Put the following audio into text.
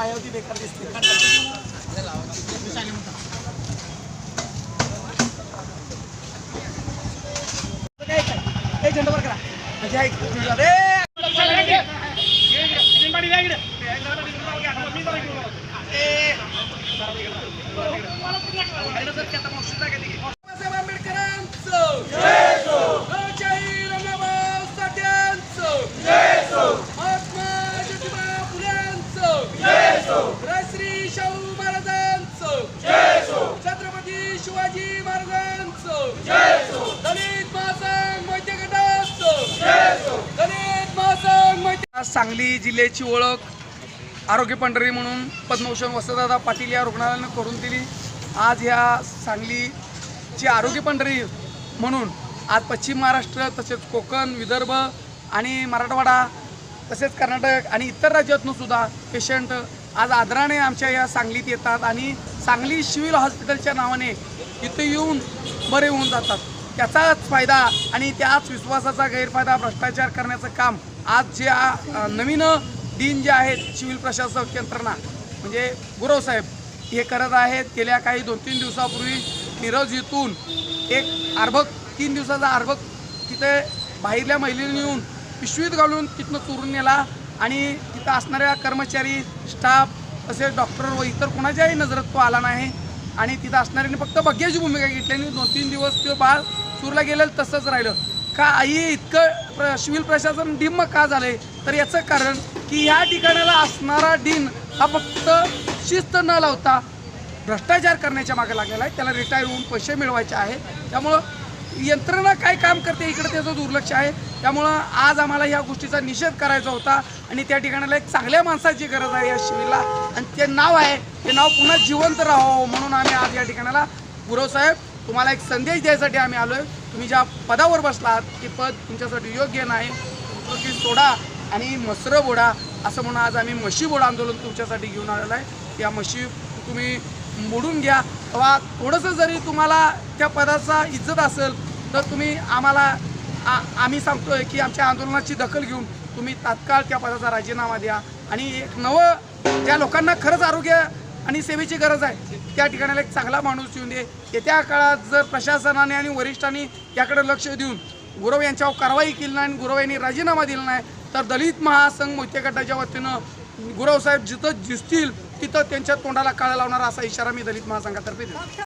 मायावती बेकार दिसते. झेंडा वर करा. म्हणजे ऐक सांगली जिल्ह्याची ओळख आरोग्य पंढरी म्हणून पद्मभूषण वसंतदादा पाटील या रुग्णालयानं करून दिली. आज ह्या सांगलीची आरोग्य पंढरी म्हणून आज पश्चिम महाराष्ट्र तसेच कोकण विदर्भ आणि मराठवाडा तसेच कर्नाटक आणि इतर राज्यातून सुद्धा पेशंट आज आदराने आमच्या या सांगलीत येतात आणि सांगली सिव्हिल हॉस्पिटलच्या नावाने इथे येऊन बरे होऊन जातात. त्याचाच फायदा आणि त्याच विश्वासाचा गैरफायदा भ्रष्टाचार करण्याचं काम आज जे नवीन दिन जे आहेत सिव्हिल प्रशासक यंत्रणा म्हणजे गुरव साहेब हे करत आहेत. गेल्या काही दोन तीन दिवसापूर्वी निरज इथून एक अर्भक तीन दिवसाचा अर्भक तिथे बाहेरल्या महिलेने येऊन पिशवीत घालून तिथनं चोरून नेला आणि तिथं असणाऱ्या कर्मचारी स्टाफ तसेच डॉक्टर व इतर कोणाच्याही नजरात तो आला नाही. आणि तिथं असणाऱ्याने फक्त बघ्याची भूमिका घेतली आणि दोन तीन दिवस तो बाळ सूरला गेलं तसंच राहिलं. का आई इतकं प्र सिव्हिल प्रशासन डिम्म का झालंय? तर याचं कारण की ह्या ठिकाणाला असणारा डीन हा फक्त शिस्त न लावता भ्रष्टाचार करण्याच्या मागे लागलेला आहे. त्याला रिटायर होऊन पैसे मिळवायचे आहे. त्यामुळं यंत्रणा काय काम करते इकडे त्याचं दुर्लक्ष आहे. त्यामुळं आज आम्हाला या गोष्टीचा निषेध करायचा होता आणि त्या ठिकाणाला एक चांगल्या माणसाची गरज आहे या शिबिरला आणि ते नाव आहे ते नाव पुन्हा जिवंत राहावं म्हणून आम्ही आज या ठिकाणाला गुरव साहेब. तुम्हाला एक संदेश द्यायसाठी आम्ही आलो आहे तुम्ही ज्या पदावर बसलात ते पद तुमच्यासाठी योग्य नाही. की सोडा आणि मसरं बोडा असं म्हणून आज आम्ही म्हशी बोडा आंदोलन तुमच्यासाठी घेऊन आलेलं आहे. त्या म्हशी तुम्ही मोडून घ्या. किंवा थोडंसं जरी तुम्हाला त्या पदाचा इज्जत असेल तर तुम्ही आम्हाला आ आम्ही सांगतोय की आमच्या आंदोलनाची दखल घेऊन तुम्ही तात्काळ त्या पदाचा राजीनामा द्या. आणि एक नवं ज्या लोकांना खरंच आरोग्य आणि सेवेची गरज आहे त्या ठिकाणाला एक चांगला माणूस येऊन दे. येत्या काळात जर प्रशासनाने आणि वरिष्ठांनी याकडे लक्ष देऊन गुरव यांच्यावर कारवाई केली नाही आणि गुरव यांनी राजीनामा दिला नाही तर दलित महासंघ मोत्या गटाच्या वतीनं गुरव साहेब जिथं दिसतील तिथं त्यांच्या तोंडाला काळा लावणार असा इशारा मी दलित महासंघातर्फे दिला